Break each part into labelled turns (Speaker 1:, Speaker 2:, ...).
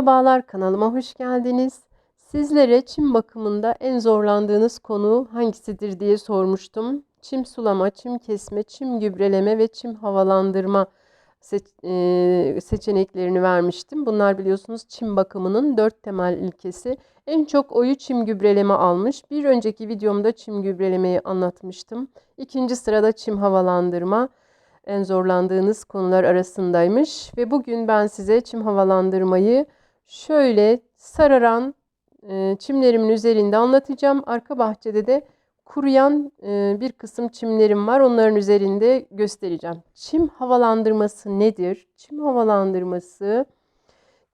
Speaker 1: Merhabalar kanalıma hoş geldiniz. Sizlere çim bakımında en zorlandığınız konu hangisidir diye sormuştum. Çim sulama, çim kesme, çim gübreleme ve çim havalandırma e, seçeneklerini vermiştim. Bunlar biliyorsunuz çim bakımının dört temel ilkesi. En çok oyu çim gübreleme almış. Bir önceki videomda çim gübrelemeyi anlatmıştım. İkinci sırada çim havalandırma en zorlandığınız konular arasındaymış. Ve bugün ben size çim havalandırmayı şöyle sararan e, çimlerimin üzerinde anlatacağım. Arka bahçede de kuruyan e, bir kısım çimlerim var. Onların üzerinde göstereceğim. Çim havalandırması nedir? Çim havalandırması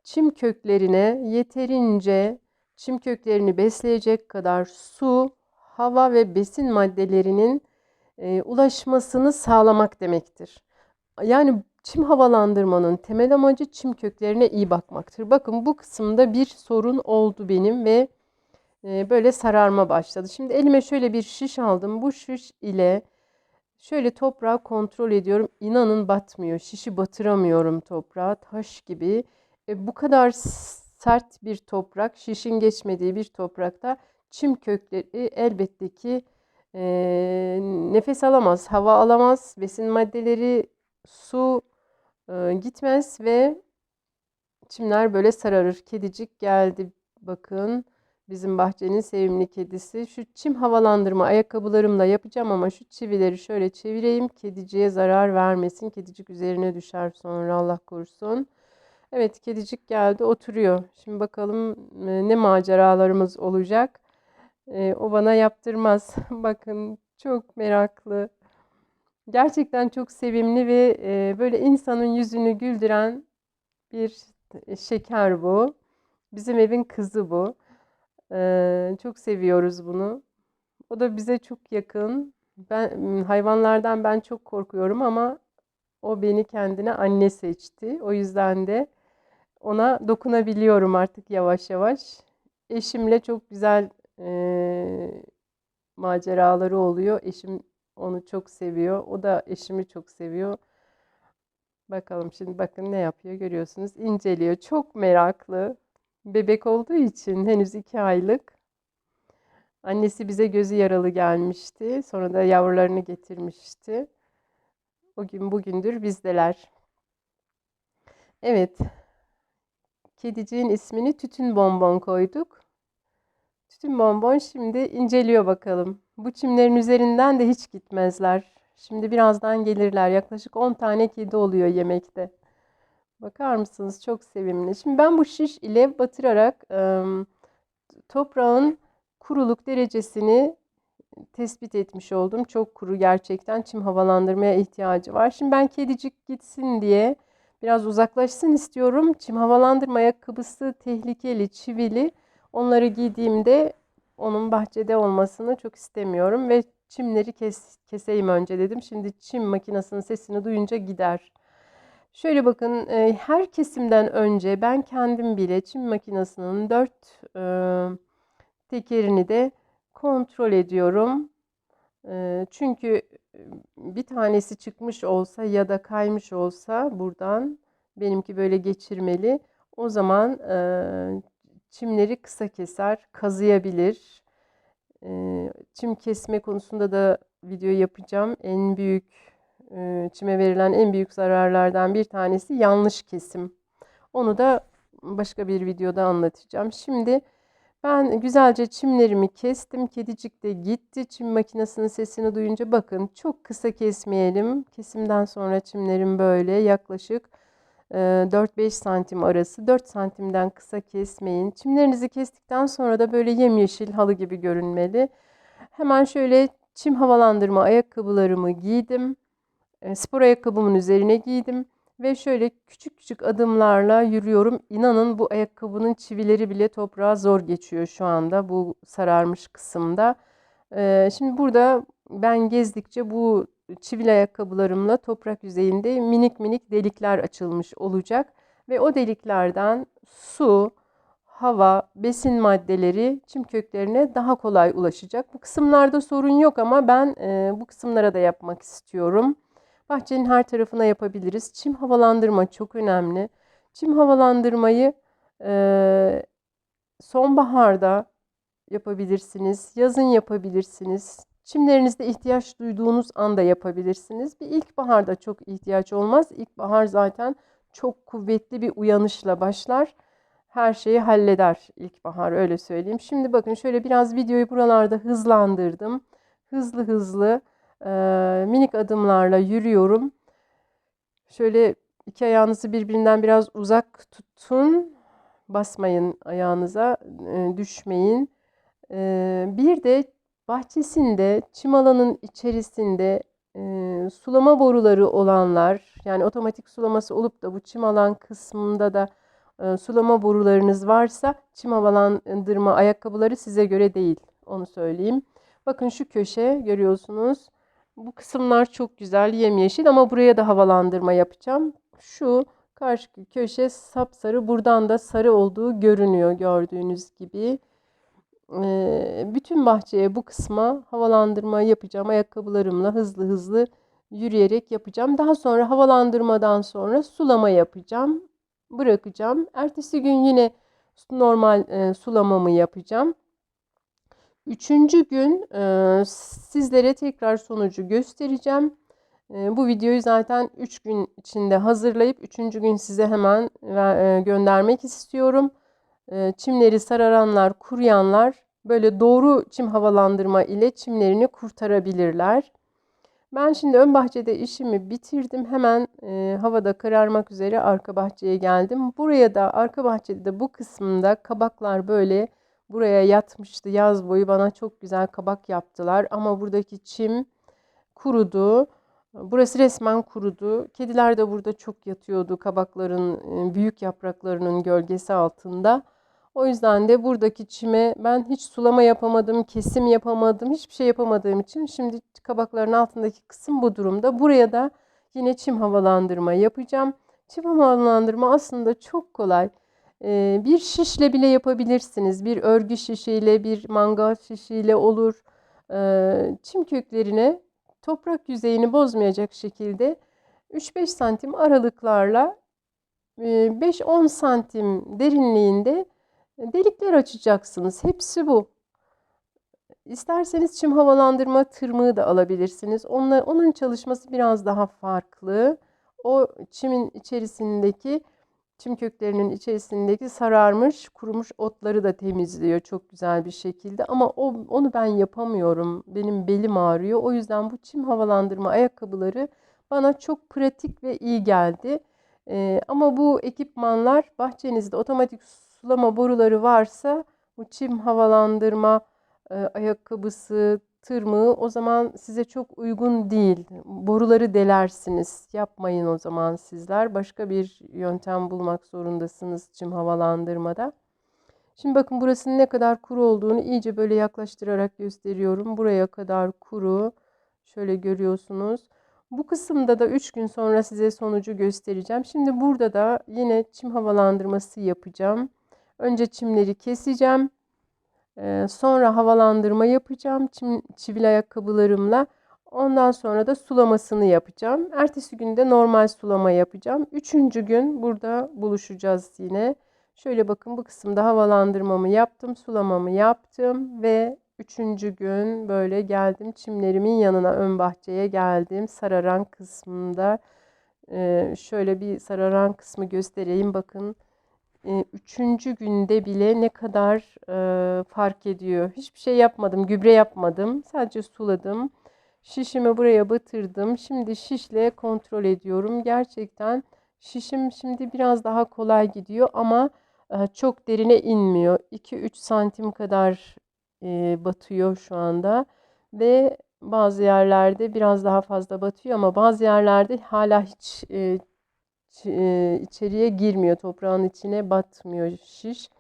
Speaker 1: çim köklerine yeterince çim köklerini besleyecek kadar su, hava ve besin maddelerinin e, ulaşmasını sağlamak demektir. Yani çim havalandırmanın temel amacı çim köklerine iyi bakmaktır. Bakın bu kısımda bir sorun oldu benim ve e, böyle sararma başladı. Şimdi elime şöyle bir şiş aldım. Bu şiş ile şöyle toprağı kontrol ediyorum. İnanın batmıyor. Şişi batıramıyorum toprağa. Taş gibi. E, bu kadar sert bir toprak, şişin geçmediği bir toprakta çim kökleri elbette ki e, nefes alamaz, hava alamaz, besin maddeleri, su gitmez ve çimler böyle sararır. Kedicik geldi bakın. Bizim bahçenin sevimli kedisi. Şu çim havalandırma ayakkabılarımla yapacağım ama şu çivileri şöyle çevireyim. Kediciye zarar vermesin. Kedicik üzerine düşer sonra Allah korusun. Evet kedicik geldi oturuyor. Şimdi bakalım ne maceralarımız olacak. O bana yaptırmaz. Bakın çok meraklı. Gerçekten çok sevimli ve e, böyle insanın yüzünü güldüren bir şeker bu. Bizim evin kızı bu. E, çok seviyoruz bunu. O da bize çok yakın. Ben hayvanlardan ben çok korkuyorum ama o beni kendine anne seçti. O yüzden de ona dokunabiliyorum artık yavaş yavaş. Eşimle çok güzel e, maceraları oluyor. Eşim onu çok seviyor. O da eşimi çok seviyor. Bakalım şimdi bakın ne yapıyor görüyorsunuz. İnceliyor. Çok meraklı. Bebek olduğu için henüz iki aylık. Annesi bize gözü yaralı gelmişti. Sonra da yavrularını getirmişti. O gün bugündür bizdeler. Evet. Kediciğin ismini Tütün Bonbon koyduk. Tütün Bonbon şimdi inceliyor bakalım. Bu çimlerin üzerinden de hiç gitmezler. Şimdi birazdan gelirler. Yaklaşık 10 tane kedi oluyor yemekte. Bakar mısınız? Çok sevimli. Şimdi ben bu şiş ile batırarak e, toprağın kuruluk derecesini tespit etmiş oldum. Çok kuru gerçekten. Çim havalandırmaya ihtiyacı var. Şimdi ben kedicik gitsin diye biraz uzaklaşsın istiyorum. Çim havalandırma ayakkabısı tehlikeli, çivili. Onları giydiğimde onun bahçede olmasını çok istemiyorum ve çimleri kes, keseyim önce dedim. Şimdi çim makinesinin sesini duyunca gider. Şöyle bakın e, her kesimden önce ben kendim bile çim makinesinin dört e, tekerini de kontrol ediyorum. E, çünkü bir tanesi çıkmış olsa ya da kaymış olsa buradan benimki böyle geçirmeli. O zaman çimleri kısa keser, kazıyabilir. Çim kesme konusunda da video yapacağım. En büyük çime verilen en büyük zararlardan bir tanesi yanlış kesim. Onu da başka bir videoda anlatacağım. Şimdi ben güzelce çimlerimi kestim. Kedicik de gitti. Çim makinesinin sesini duyunca bakın çok kısa kesmeyelim. Kesimden sonra çimlerim böyle yaklaşık 4-5 santim arası 4 santimden kısa kesmeyin. Çimlerinizi kestikten sonra da böyle yemyeşil halı gibi görünmeli. Hemen şöyle çim havalandırma ayakkabılarımı giydim. Spor ayakkabımın üzerine giydim. Ve şöyle küçük küçük adımlarla yürüyorum. İnanın bu ayakkabının çivileri bile toprağa zor geçiyor şu anda bu sararmış kısımda. Şimdi burada ben gezdikçe bu çivil ayakkabılarımla toprak yüzeyinde minik minik delikler açılmış olacak. Ve o deliklerden su, hava, besin maddeleri çim köklerine daha kolay ulaşacak. Bu kısımlarda sorun yok ama ben e, bu kısımlara da yapmak istiyorum. Bahçenin her tarafına yapabiliriz. Çim havalandırma çok önemli. Çim havalandırmayı Ee, sonbaharda yapabilirsiniz, yazın yapabilirsiniz. Çimlerinizde ihtiyaç duyduğunuz anda yapabilirsiniz. Bir ilkbaharda çok ihtiyaç olmaz. İlkbahar zaten çok kuvvetli bir uyanışla başlar. Her şeyi halleder ilkbahar öyle söyleyeyim. Şimdi bakın şöyle biraz videoyu buralarda hızlandırdım. Hızlı hızlı e, minik adımlarla yürüyorum. Şöyle iki ayağınızı birbirinden biraz uzak tutun. Basmayın ayağınıza, e, düşmeyin. E, bir de bahçesinde, çim alanın içerisinde e, sulama boruları olanlar, yani otomatik sulaması olup da bu çim alan kısmında da e, sulama borularınız varsa çim havalandırma ayakkabıları size göre değil. Onu söyleyeyim. Bakın şu köşe görüyorsunuz. Bu kısımlar çok güzel yemyeşil ama buraya da havalandırma yapacağım. Şu karşı köşe sapsarı buradan da sarı olduğu görünüyor gördüğünüz gibi. Bütün bahçeye bu kısma havalandırma yapacağım. Ayakkabılarımla hızlı hızlı yürüyerek yapacağım. Daha sonra havalandırmadan sonra sulama yapacağım. Bırakacağım. Ertesi gün yine normal e, sulamamı yapacağım. Üçüncü gün e, sizlere tekrar sonucu göstereceğim. E, bu videoyu zaten 3 gün içinde hazırlayıp 3. gün size hemen e, göndermek istiyorum. E, çimleri sararanlar, kuruyanlar böyle doğru çim havalandırma ile çimlerini kurtarabilirler. Ben şimdi ön bahçede işimi bitirdim. Hemen e, havada kararmak üzere arka bahçeye geldim. Buraya da arka bahçede de bu kısmında kabaklar böyle buraya yatmıştı. Yaz boyu bana çok güzel kabak yaptılar. Ama buradaki çim kurudu. Burası resmen kurudu. Kediler de burada çok yatıyordu kabakların büyük yapraklarının gölgesi altında. O yüzden de buradaki çime ben hiç sulama yapamadım, kesim yapamadım, hiçbir şey yapamadığım için şimdi kabakların altındaki kısım bu durumda. Buraya da yine çim havalandırma yapacağım. Çim havalandırma aslında çok kolay. Ee, bir şişle bile yapabilirsiniz. Bir örgü şişiyle, bir mangal şişiyle olur. Ee, çim köklerine toprak yüzeyini bozmayacak şekilde 3-5 santim aralıklarla 5-10 e, santim derinliğinde delikler açacaksınız. Hepsi bu. İsterseniz çim havalandırma tırmığı da alabilirsiniz. Onlar, onun çalışması biraz daha farklı. O çimin içerisindeki çim köklerinin içerisindeki sararmış, kurumuş otları da temizliyor çok güzel bir şekilde. Ama o, onu ben yapamıyorum. Benim belim ağrıyor. O yüzden bu çim havalandırma ayakkabıları bana çok pratik ve iyi geldi. Ee, ama bu ekipmanlar bahçenizde otomatik sulama boruları varsa bu çim havalandırma e, ayakkabısı, tırmığı o zaman size çok uygun değil. Boruları delersiniz. Yapmayın o zaman sizler. Başka bir yöntem bulmak zorundasınız çim havalandırmada. Şimdi bakın burasının ne kadar kuru olduğunu iyice böyle yaklaştırarak gösteriyorum. Buraya kadar kuru. Şöyle görüyorsunuz. Bu kısımda da 3 gün sonra size sonucu göstereceğim. Şimdi burada da yine çim havalandırması yapacağım. Önce çimleri keseceğim. Ee, sonra havalandırma yapacağım çim, çivil ayakkabılarımla. Ondan sonra da sulamasını yapacağım. Ertesi günde normal sulama yapacağım. Üçüncü gün burada buluşacağız yine. Şöyle bakın bu kısımda havalandırmamı yaptım, sulamamı yaptım ve üçüncü gün böyle geldim çimlerimin yanına ön bahçeye geldim. Sararan kısmında e, şöyle bir sararan kısmı göstereyim bakın üçüncü günde bile ne kadar e, fark ediyor. Hiçbir şey yapmadım, gübre yapmadım. Sadece suladım. Şişimi buraya batırdım. Şimdi şişle kontrol ediyorum. Gerçekten şişim şimdi biraz daha kolay gidiyor ama e, çok derine inmiyor. 2-3 santim kadar e, batıyor şu anda. Ve bazı yerlerde biraz daha fazla batıyor ama bazı yerlerde hala hiç e, içeriye girmiyor. Toprağın içine batmıyor şiş.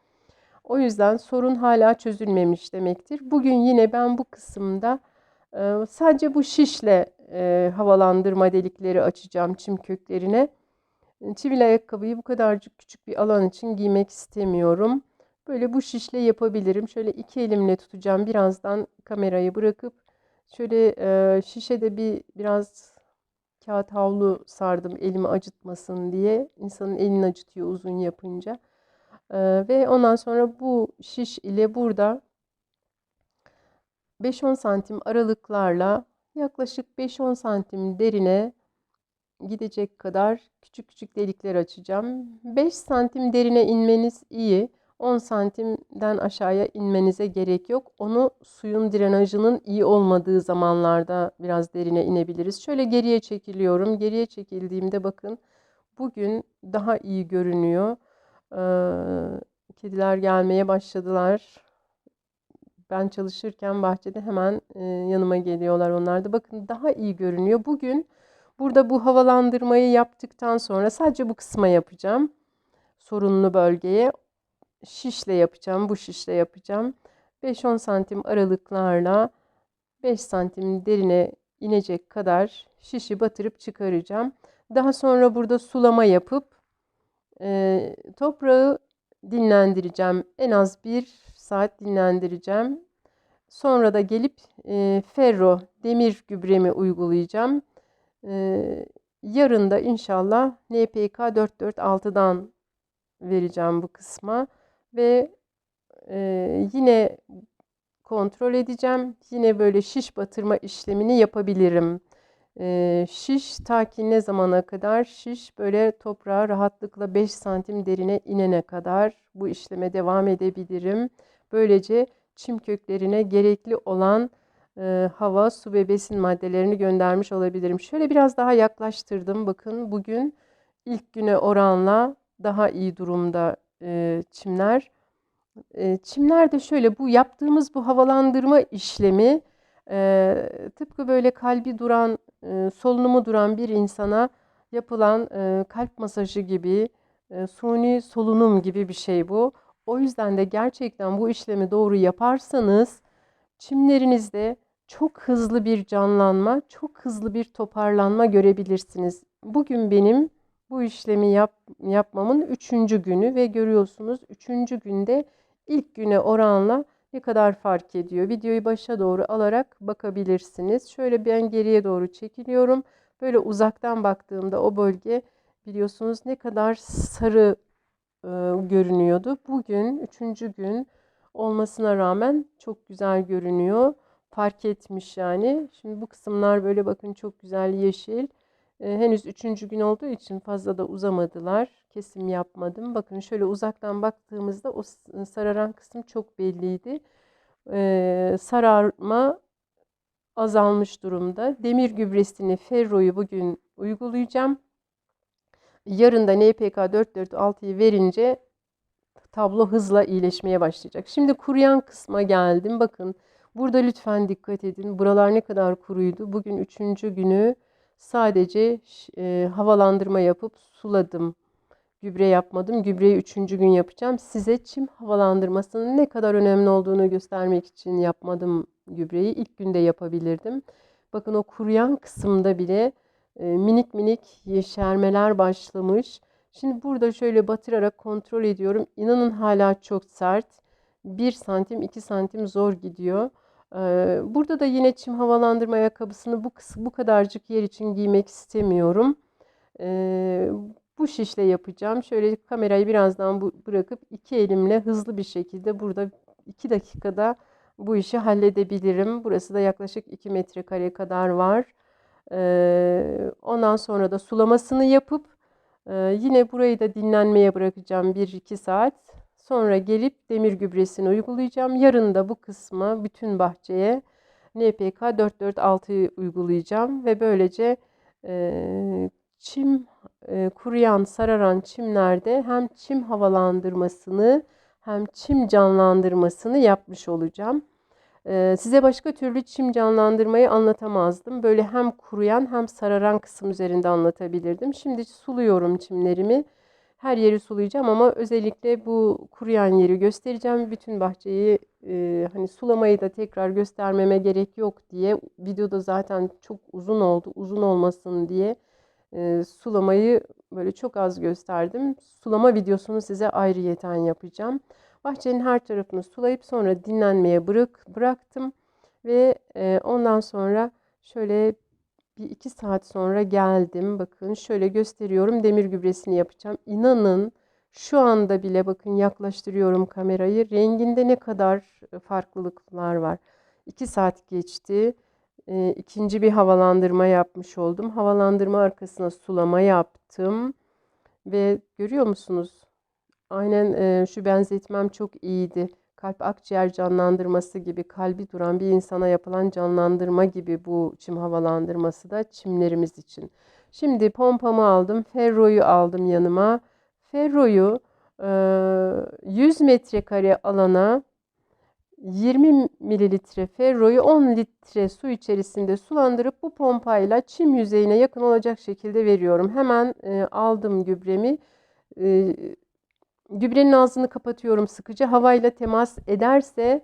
Speaker 1: O yüzden sorun hala çözülmemiş demektir. Bugün yine ben bu kısımda sadece bu şişle havalandırma delikleri açacağım çim köklerine. Çivil ayakkabıyı bu kadarcık küçük bir alan için giymek istemiyorum. Böyle bu şişle yapabilirim. Şöyle iki elimle tutacağım. Birazdan kamerayı bırakıp şöyle şişede bir biraz kağıt havlu sardım elimi acıtmasın diye. İnsanın elini acıtıyor uzun yapınca. Ve ondan sonra bu şiş ile burada 5-10 santim aralıklarla yaklaşık 5-10 santim derine gidecek kadar küçük küçük delikler açacağım. 5 santim derine inmeniz iyi. 10 santimden aşağıya inmenize gerek yok. Onu suyun drenajının iyi olmadığı zamanlarda biraz derine inebiliriz. Şöyle geriye çekiliyorum. Geriye çekildiğimde bakın bugün daha iyi görünüyor. Ee, kediler gelmeye başladılar. Ben çalışırken bahçede hemen e, yanıma geliyorlar onlar da. Bakın daha iyi görünüyor. Bugün burada bu havalandırmayı yaptıktan sonra sadece bu kısma yapacağım. Sorunlu bölgeye şişle yapacağım. Bu şişle yapacağım. 5-10 santim aralıklarla 5 santim derine inecek kadar şişi batırıp çıkaracağım. Daha sonra burada sulama yapıp e, toprağı dinlendireceğim. En az bir saat dinlendireceğim. Sonra da gelip e, ferro demir gübremi uygulayacağım. E, yarın da inşallah NPK 446'dan vereceğim bu kısma ve e, yine kontrol edeceğim. Yine böyle şiş batırma işlemini yapabilirim. E, şiş ta ki ne zamana kadar? Şiş böyle toprağa rahatlıkla 5 santim derine inene kadar bu işleme devam edebilirim. Böylece çim köklerine gerekli olan e, hava, su ve besin maddelerini göndermiş olabilirim. Şöyle biraz daha yaklaştırdım. Bakın bugün ilk güne oranla daha iyi durumda çimler. E, çimler de şöyle bu yaptığımız bu havalandırma işlemi tıpkı böyle kalbi duran, solunumu duran bir insana yapılan kalp masajı gibi, e, suni solunum gibi bir şey bu. O yüzden de gerçekten bu işlemi doğru yaparsanız çimlerinizde çok hızlı bir canlanma, çok hızlı bir toparlanma görebilirsiniz. Bugün benim bu işlemi yap, yapmamın üçüncü günü ve görüyorsunuz üçüncü günde ilk güne oranla ne kadar fark ediyor. Videoyu başa doğru alarak bakabilirsiniz. Şöyle ben geriye doğru çekiliyorum. Böyle uzaktan baktığımda o bölge biliyorsunuz ne kadar sarı e, görünüyordu. Bugün üçüncü gün olmasına rağmen çok güzel görünüyor. Fark etmiş yani. Şimdi bu kısımlar böyle bakın çok güzel yeşil. E, henüz üçüncü gün olduğu için fazla da uzamadılar. Kesim yapmadım. Bakın şöyle uzaktan baktığımızda o sararan kısım çok belliydi. E, sararma azalmış durumda. Demir gübresini, ferroyu bugün uygulayacağım. Yarın da NPK 446'yı verince tablo hızla iyileşmeye başlayacak. Şimdi kuruyan kısma geldim. Bakın burada lütfen dikkat edin. Buralar ne kadar kuruydu. Bugün üçüncü günü sadece e, havalandırma yapıp suladım. Gübre yapmadım. Gübreyi üçüncü gün yapacağım. Size çim havalandırmasının ne kadar önemli olduğunu göstermek için yapmadım gübreyi. İlk günde yapabilirdim. Bakın o kuruyan kısımda bile e, minik minik yeşermeler başlamış. Şimdi burada şöyle batırarak kontrol ediyorum. İnanın hala çok sert. 1 santim 2 santim zor gidiyor. Burada da yine çim havalandırma ayakkabısını bu, bu kadarcık yer için giymek istemiyorum. Bu şişle yapacağım. Şöyle kamerayı birazdan bırakıp iki elimle hızlı bir şekilde burada 2 dakikada bu işi halledebilirim. Burası da yaklaşık 2 metrekare kadar var. Ondan sonra da sulamasını yapıp yine burayı da dinlenmeye bırakacağım 1-2 saat. Sonra gelip demir gübresini uygulayacağım. Yarın da bu kısmı bütün bahçeye NPK 446'yı uygulayacağım ve böylece e, çim e, kuruyan, sararan çimlerde hem çim havalandırmasını hem çim canlandırmasını yapmış olacağım. Ee, size başka türlü çim canlandırmayı anlatamazdım. Böyle hem kuruyan hem sararan kısım üzerinde anlatabilirdim. Şimdi suluyorum çimlerimi. Her yeri sulayacağım ama özellikle bu kuruyan yeri göstereceğim. Bütün bahçeyi e, hani sulamayı da tekrar göstermeme gerek yok diye videoda zaten çok uzun oldu. Uzun olmasın diye e, sulamayı böyle çok az gösterdim. Sulama videosunu size ayrıyeten yapacağım. Bahçenin her tarafını sulayıp sonra dinlenmeye bırak, bıraktım. Ve e, ondan sonra şöyle bir iki saat sonra geldim. Bakın şöyle gösteriyorum. Demir gübresini yapacağım. İnanın Şu anda bile bakın yaklaştırıyorum kamerayı. Renginde ne kadar farklılıklar var. 2 saat geçti. E, ikinci bir havalandırma yapmış oldum. Havalandırma arkasına sulama yaptım. Ve görüyor musunuz? Aynen e, şu benzetmem çok iyiydi. Kalp akciğer canlandırması gibi kalbi duran bir insana yapılan canlandırma gibi bu çim havalandırması da çimlerimiz için. Şimdi pompamı aldım, ferroyu aldım yanıma. Ferroyu e, 100 metrekare alana 20 mililitre ferroyu 10 litre su içerisinde sulandırıp bu pompayla çim yüzeyine yakın olacak şekilde veriyorum. Hemen aldım gübremi. Gübrenin ağzını kapatıyorum sıkıca. Havayla temas ederse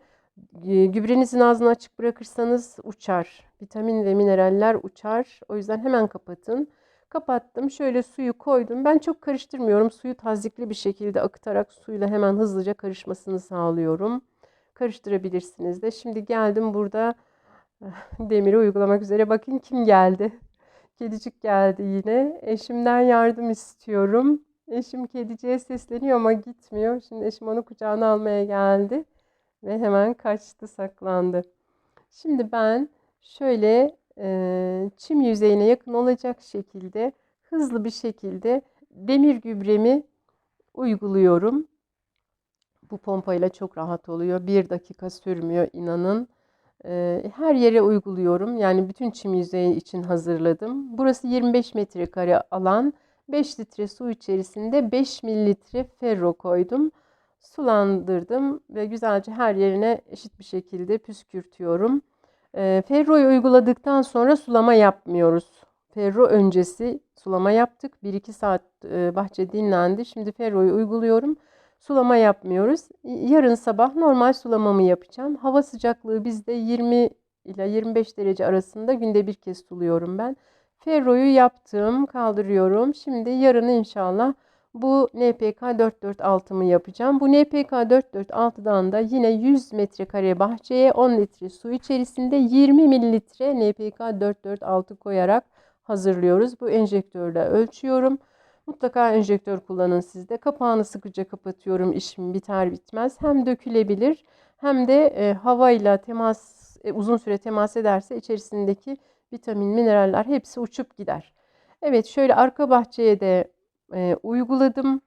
Speaker 1: e, gübrenizin ağzını açık bırakırsanız uçar. Vitamin ve mineraller uçar. O yüzden hemen kapatın. Kapattım. Şöyle suyu koydum. Ben çok karıştırmıyorum. Suyu tazikli bir şekilde akıtarak suyla hemen hızlıca karışmasını sağlıyorum karıştırabilirsiniz de. Şimdi geldim burada demiri uygulamak üzere. Bakın kim geldi. Kedicik geldi yine. Eşimden yardım istiyorum. Eşim kediciye sesleniyor ama gitmiyor. Şimdi eşim onu kucağına almaya geldi. Ve hemen kaçtı, saklandı. Şimdi ben şöyle e, çim yüzeyine yakın olacak şekilde hızlı bir şekilde demir gübremi uyguluyorum. Bu pompayla çok rahat oluyor. Bir dakika sürmüyor inanın. Ee, her yere uyguluyorum. Yani bütün çim yüzeyi için hazırladım. Burası 25 metrekare alan. 5 litre su içerisinde 5 mililitre ferro koydum. Sulandırdım ve güzelce her yerine eşit bir şekilde püskürtüyorum. E, ferroyu uyguladıktan sonra sulama yapmıyoruz. Ferro öncesi sulama yaptık. 1-2 saat e, bahçe dinlendi. Şimdi ferroyu uyguluyorum. Sulama yapmıyoruz. Yarın sabah normal sulamamı yapacağım. Hava sıcaklığı bizde 20 ile 25 derece arasında günde bir kez suluyorum ben. Ferroyu yaptım, kaldırıyorum. Şimdi yarın inşallah bu NPK 446'mı yapacağım. Bu NPK 446'dan da yine 100 metrekare bahçeye 10 litre su içerisinde 20 mililitre NPK 446 koyarak hazırlıyoruz. Bu enjektörle ölçüyorum. Mutlaka enjektör kullanın sizde. Kapağını sıkıca kapatıyorum işim biter bitmez. Hem dökülebilir hem de e, havayla temas e, uzun süre temas ederse içerisindeki vitamin, mineraller hepsi uçup gider. Evet şöyle arka bahçeye de e, uyguladım.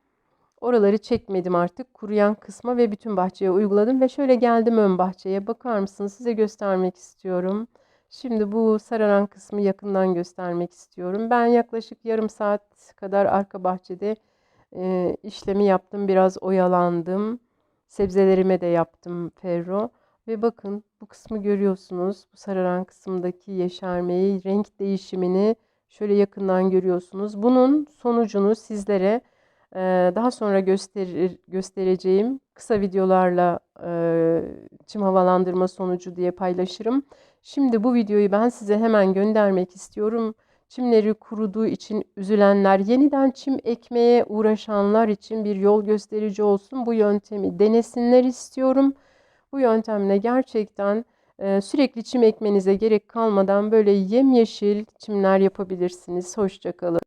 Speaker 1: Oraları çekmedim artık. Kuruyan kısma ve bütün bahçeye uyguladım. Ve şöyle geldim ön bahçeye. Bakar mısınız? Size göstermek istiyorum. Şimdi bu sararan kısmı yakından göstermek istiyorum. Ben yaklaşık yarım saat kadar arka bahçede e, işlemi yaptım. Biraz oyalandım. Sebzelerime de yaptım ferro. Ve bakın bu kısmı görüyorsunuz. Bu sararan kısımdaki yeşermeyi, renk değişimini şöyle yakından görüyorsunuz. Bunun sonucunu sizlere daha sonra gösterir, göstereceğim kısa videolarla çim havalandırma sonucu diye paylaşırım. Şimdi bu videoyu ben size hemen göndermek istiyorum. Çimleri kuruduğu için üzülenler, yeniden çim ekmeye uğraşanlar için bir yol gösterici olsun. Bu yöntemi denesinler istiyorum. Bu yöntemle gerçekten e, sürekli çim ekmenize gerek kalmadan böyle yemyeşil çimler yapabilirsiniz. Hoşçakalın.